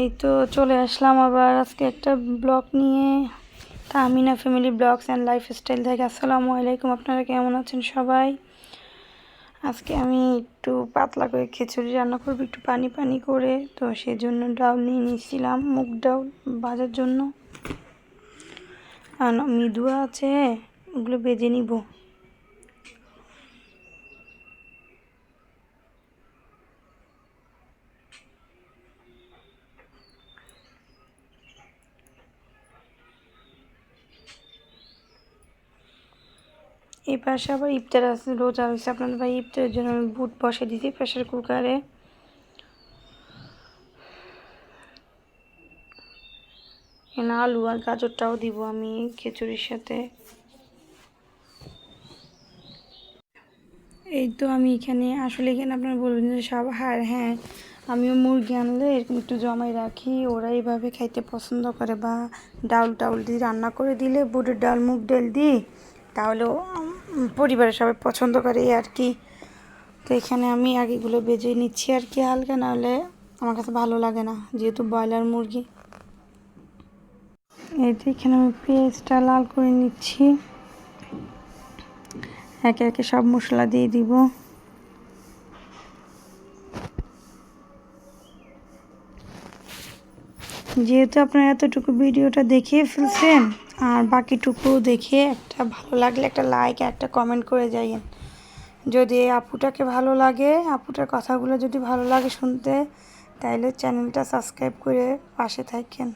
এই তো চলে আসলাম আবার আজকে একটা ব্লগ নিয়ে। Tahmina family blogs and lifestyle থেকে আসসালামু আলাইকুম, আপনারা কেমন আছেন সবাই? আজকে আমি একটু পাতলা করে খিচুড়ি রান্না করব, একটু পানি পানি করে। তো সেজন্য ডাউল নিয়ে নিয়েছিলাম, মুগ ডাউল ভাজার জন্য। আর মৃদুয়া আছে, ওগুলো বেজে নিব। এই পাশে আবার ইফতার আছে, রোজা হয়েছে আপনাদের ভাই ইফতারের জন্য আমি বুট বসে দিয়েছি প্রেশার কুকারে এখানে আলু আর গাজরটাও দিব আমি খিচুড়ির সাথে। এই তো আমি এখানে, আসলে এখানে আপনারা বলবেন যে সব হার হ্যাঁ আমিও মুরগি আনলে এরকম একটু জমাই রাখি। ওরা এইভাবে খাইতে পছন্দ করে বা ডাউল টাউল দিয়ে রান্না করে দিলে বুটের ডাল, মুগ ডাল দিই, তাহলেও পরিবারের সবাই পছন্দ করে আর কি। তো এখানে আমি আগেগুলো বেজে নিচ্ছি আর কি হালকা, নাহলে আমার কাছে ভালো লাগে না, যেহেতু ব্রয়লার মুরগি। এই তো এখানে আমি পেঁয়াজটা লাল করে নিচ্ছি। একে একে সব মশলা দিয়ে দিব। যেহেতু আপনারা এতটুকু ভিডিওটা দেখিয়ে ফেলছেন, আর বাকিটুকু দেখে একটা ভালো লাগলে একটা লাইক একটা কমেন্ট করে যাইয়েন। যদি আপুটাকে ভালো লাগে, আপুটার কথাগুলো যদি ভালো লাগে শুনতে, তাইলে চ্যানেলটা সাবস্ক্রাইব করে পাশে থাকেন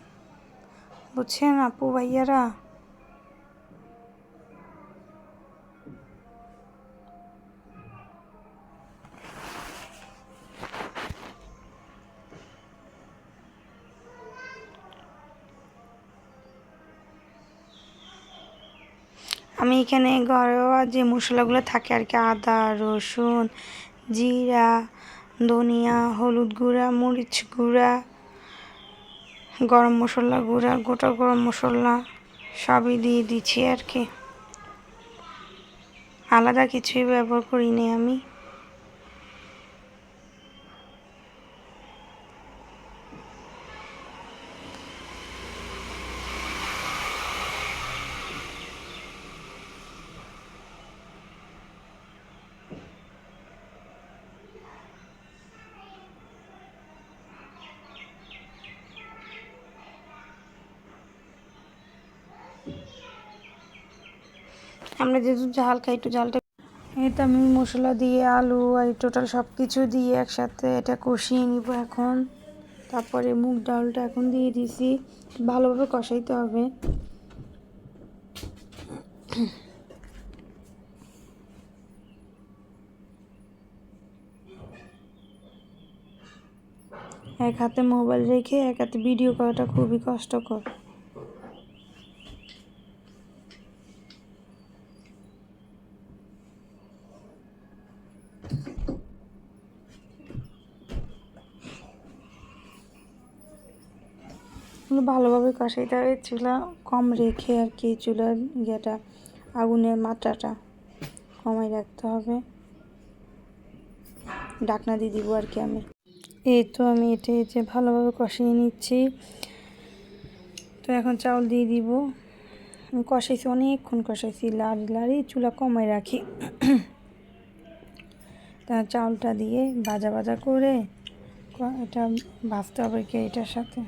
বুঝছেন আপু ভাইয়ারা? আমি এখানে ঘরোয়া যে মশলাগুলো থাকে আর কি, আদা, রসুন, জিরা, ধনিয়া, হলুদ গুঁড়া, মরিচ গুঁড়া, গরম মশলা গুঁড়া, গোটা গরম মশলা সবই দিয়ে দিচ্ছি আর কি। আলাদা কিছুই ব্যবহার করিনি আমি। আমরা যেহেতু ঝাল খাই, একটু ঝালটা তো আমি মশলা দিয়ে, আলু আর টোটাল সব কিছু দিয়ে একসাথে এটা কষিয়ে নিব এখন। তারপরে মুগ ডালটা এখন দিয়ে দিছি। ভালোভাবে কষাইতে হবে। এক হাতে মোবাইল রেখে, এক হাতে ভিডিও করাটা খুবই কষ্টকর। এগুলো ভালোভাবে কষাইতে হবে। চুলা কম রেখে আর কি চুলার ইয়েটা, আগুনের মাত্রাটা কমাই রাখতে হবে। ডাকনা দিয়ে দিব আর কি আমি। এই তো আমি এটা যে ভালোভাবে কষিয়ে নিচ্ছি। তো এখন চাউল দিয়ে দিব। কষাইছি, অনেকক্ষণ কষাইছি, লাড়ি লাড়ি চুলা কমাই রাখি। তা চাউলটা দিয়ে ভাজা ভাজা করে এটা ভাজতে হবে কি এটার সাথে?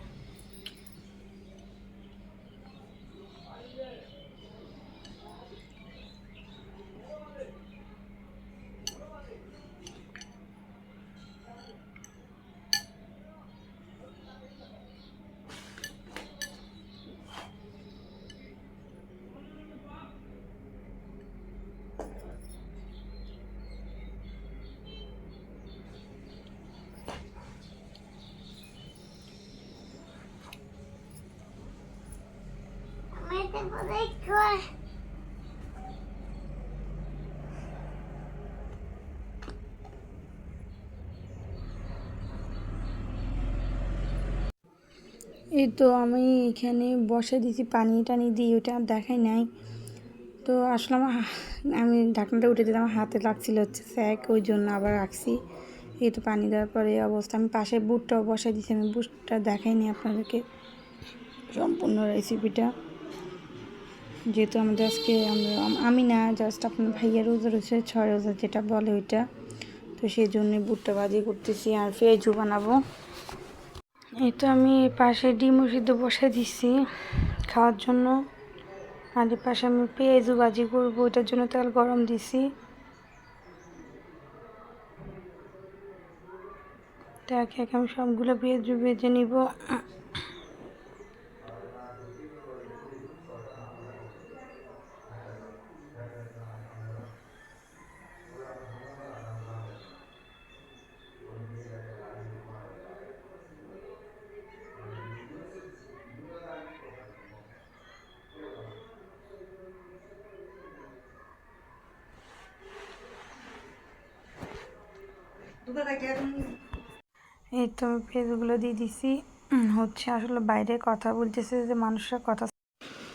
এই তো আমি এখানে বসে দিয়েছি, পানি টানি দিই ওটা দেখাই নাই। তো আসলে আমার আমি ঢাকনাটা উঠে দিলাম হাতে লাগছিল হচ্ছে স্যাক, ওই জন্য আবার রাখছি। এই তো পানি দেওয়ার পরে অবস্থা, আমি পাশে বুটটাও বসাই দিচ্ছি আমি বুটটা দেখাইনি আপনাদেরকে। সম্পূর্ণ রেসিপিটা যেহেতু আমাদের আজকে আমি না জাস্ট আপনার ভাইয়ের রোজা রয়েছে, ছয় রোজা যেটা বলে ওইটা। তো সেই জন্য বুটটা বাজি করতেছি আর পেঁয়াজু বানাবো। তো আমি পাশে ডিমও সিদ্ধ বসাই দিচ্ছি খাওয়ার জন্য। আর এর পাশে আমি পেঁয়াজু বাজি করব, ওইটার জন্য তেল গরম দিছি। তো একে একে আমি সবগুলো পেঁয়াজু ভেজে নিব। এই তো আমি ফেসগুলো দিয়ে দিছি। হচ্ছে আসলে বাইরে কথা বলতেছে যে মানুষরা কথা।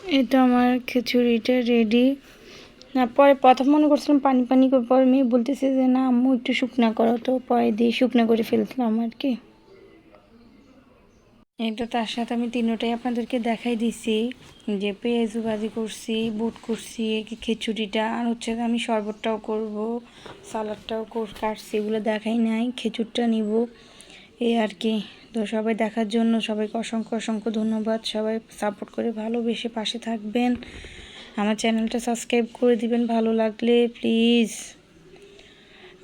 এটা তো আমার খিচুড়িটা রেডি না পরে প্রথম মনে করছিলাম পানি পানি করে পরে মেয়ে বলতেছে যে না আম্মু একটু শুকনা করো তো। পরে দিয়ে শুকনা করে ফেলছিলাম আর কি। এটা তার সাথে আমি তিনোটাই আপনাদেরকে দেখাই দিছি। যে পেঁয়াজু ভাজি করছি, বুট করছি খিচুড়িটা, আর হচ্ছে আমি শরবতটাও করব সালাডটাও কাটছি, এগুলো দেখাই নাই, খিচুড়িটা নিব। এই আর কি। তো সবাই দেখার জন্য সবাইকে অসংখ্য অসংখ্য ধন্যবাদ। সবাই সাপোর্ট করে ভালোবেসে পাশে থাকবেন। আমার চ্যানেলটা সাবস্ক্রাইব করে দিবেন ভালো লাগলে প্লিজ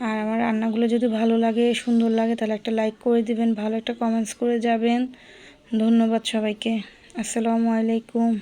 আর আমার রান্নাগুলো যদি ভালো লাগে, সুন্দর লাগে, তাহলে একটা লাইক করে দিবেন, ভালো একটা কমেন্টস করে যাবেন। ধন্যবাদ সবাইকে। আসসালামু আলাইকুম।